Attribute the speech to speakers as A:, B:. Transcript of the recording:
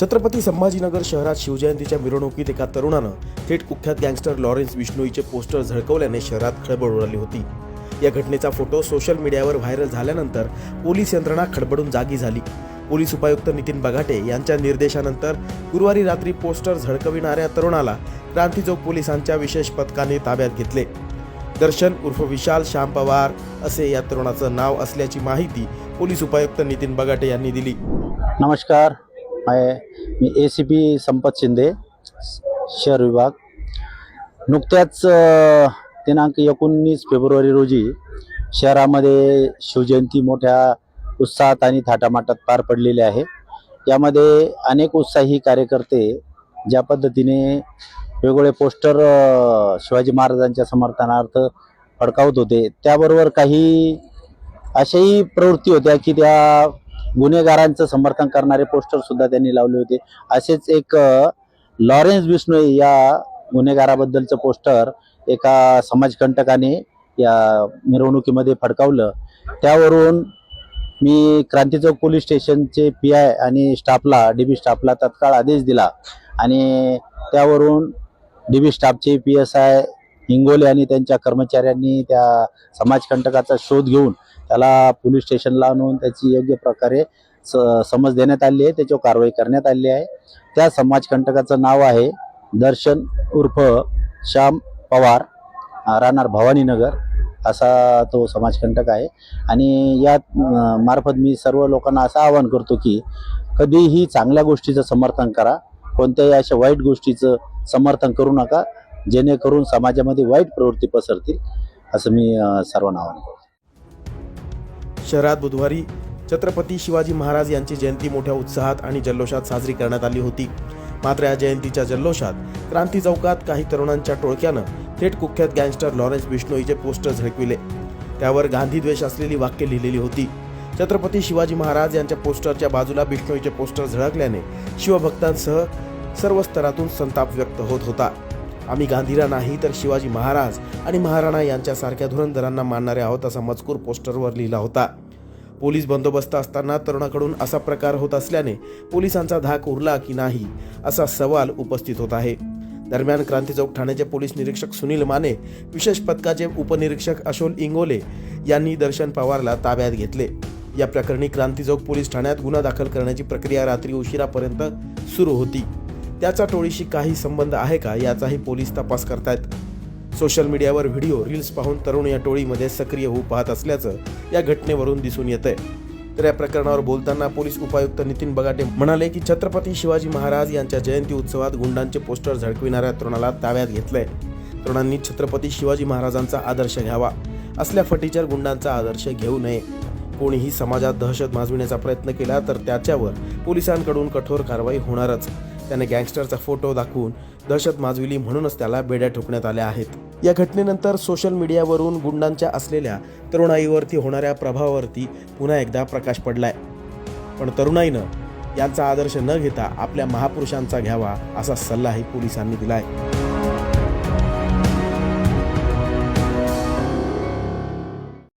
A: छत्रपती संभाजीनगर शहरात शिवजयंतीच्या मिरवणुकीत एका तरुणानं थेट कुख्यात गँगस्टर लॉरेन्स बिश्नोईचे पोस्टर झळकवल्याने शहरात खळबळ उडाली होती. या घटनेचा फोटो सोशल मीडियावर व्हायरल झाल्यानंतर पोलीस यंत्रणा खडबडून जागी झाली. पोलीस उपायुक्त नितीन बघाटे यांच्या निर्देशानंतर गुरुवारी रात्री पोस्टर झळकविणाऱ्या तरुणाला क्रांती चौक पोलिसांच्या विशेष पथकाने ताब्यात घेतले. दर्शन उर्फ विशाल श्याम पवार असे या तरुणाचं नाव असल्याची माहिती पोलीस उपायुक्त नितीन बगाटे यांनी दिली.
B: नमस्कार. आहे. मी ए सी पी संपत शिंदे शहर विभाग. नुकत्याच दिनांक एकोणीस फेब्रुवारी रोजी शहरामध्ये शिवजयंती मोठ्या उत्साहात आणि थाटामाटात पार पडलेली आहे. यामध्ये अनेक उत्साही कार्यकर्ते ज्या पद्धतीने वेगवेगळे पोस्टर शिवाजी महाराजांच्या समर्थनार्थ फडकावत होते. त्याबरोबर काही अशाही प्रवृत्ती होत्या की त्या गुन्हेगारांचं समर्थन करणारे पोस्टर सुद्धा त्यांनी लावले होते. असेच एक लॉरेन्स बिश्नोई या गुन्हेगाराबद्दलचं पोस्टर एका समाजकंटकाने या मिरवणुकीमध्ये फडकावलं. त्यावरून मी क्रांती चौक पोलीस स्टेशनचे पी आय आणि स्टाफला डी बी स्टाफला तत्काळ आदेश दिला. आणि त्यावरून डी बी स्टाफचे पी एस आय हिंगोले आणि त्यांच्या कर्मचाऱ्यांनी त्या समाजकंटकाचा शोध घेऊन त्याला पोलीस स्टेशनला आणून त्याची योग्य प्रकारे स समज देण्यात आली आहे. त्याच्यावर कारवाई करण्यात आली आहे. त्या समाजकंटकाचं नाव आहे दर्शन उर्फ श्याम पवार राहणार भवानीनगर असा तो समाजकंटक आहे. आणि या मार्फत मी सर्व लोकांना असं आवाहन करतो की कधीही चांगल्या गोष्टीचं समर्थन करा. कोणत्याही अशा वाईट गोष्टीचं समर्थन करू नका. जेणेकरून समाजामध्ये वाईट प्रवृत्ती पसरतील असं मी सर्वांना आवाहन करतो.
A: शहरात बुधवारी छत्रपती शिवाजी महाराज यांची जयंती मोठ्या उत्साहात आणि जल्लोषात साजरी करण्यात आली होती. मात्र या जयंतीच्या जल्लोषात क्रांती चौकात काही तरुणांच्या टोळक्यानं थेट कुख्यात गँगस्टर लॉरेन्स बिष्णोईचे पोस्टर झळकविले. त्यावर गांधी द्वेष असलेली वाक्य लिहिलेली होती. छत्रपती शिवाजी महाराज यांच्या पोस्टरच्या बाजूला बिष्णोईचे पोस्टर झळकल्याने शिवभक्तांसह सर्व स्तरातून संताप व्यक्त होत होता. आम्ही गांधीला नाही तर शिवाजी महाराज आणि महाराणा यांच्यासारख्या धुरंधरांना मानणारे आहोत असा मजकूर पोस्टरवर लिहिला होता. पोलीस बंदोबस्त असताना तरुणाकडून असा प्रकार होत असल्याने पोलिसांचा धाक उरला की नाही असा सवाल उपस्थित होत आहे. दरम्यान क्रांती चौक ठाण्याचे पोलीस निरीक्षक सुनील माने विशेष पथकाचे उपनिरीक्षक अशोल इंगोले यांनी दर्शन पवारला ताब्यात घेतले. या प्रकरणी क्रांती चौक पोलीस ठाण्यात गुन्हा दाखल करण्याची प्रक्रिया रात्री उशिरापर्यंत सुरू होती. त्याचा टोळीशी काही संबंध आहे का याचाही पोलीस तपास करतायत. सोशल मीडियावर व्हिडिओ रील्स पाहून तरुण या टोळीमध्ये सक्रिय होऊ पाहत असल्याचं या घटनेवरून दिसून येत आहे तर या प्रकरणावर बोलताना पोलीस उपायुक्त नितीन बगाटे म्हणाले की छत्रपती शिवाजी महाराज यांच्या जयंती उत्सवात गुंडांचे पोस्टर झळकविणाऱ्या तरुणाला ताब्यात घेतलंय. तरुणांनी छत्रपती शिवाजी महाराजांचा आदर्श घ्यावा असल्या फटीचर गुंडांचा आदर्श घेऊ नये. कोणीही समाजात दहशत माजविण्याचा प्रयत्न केला तर त्याच्यावर पोलिसांकडून कठोर कारवाई होणारच. त्याने गँगस्टरचा फोटो दाखवून दहशत माजविली म्हणूनच त्याला बेड्या ठोकण्यात आल्या आहेत. या घटनेनंतर सोशल मीडियावरून गुंडांच्या असलेल्या तरुणाईवरती होणाऱ्या प्रभावावरती पुन्हा एकदा प्रकाश पडलाय. पण तरुणाईनं यांचा आदर्श न घेता आपल्या महापुरुषांचा घ्यावा असा सल्लाही पोलिसांनी दिलाय.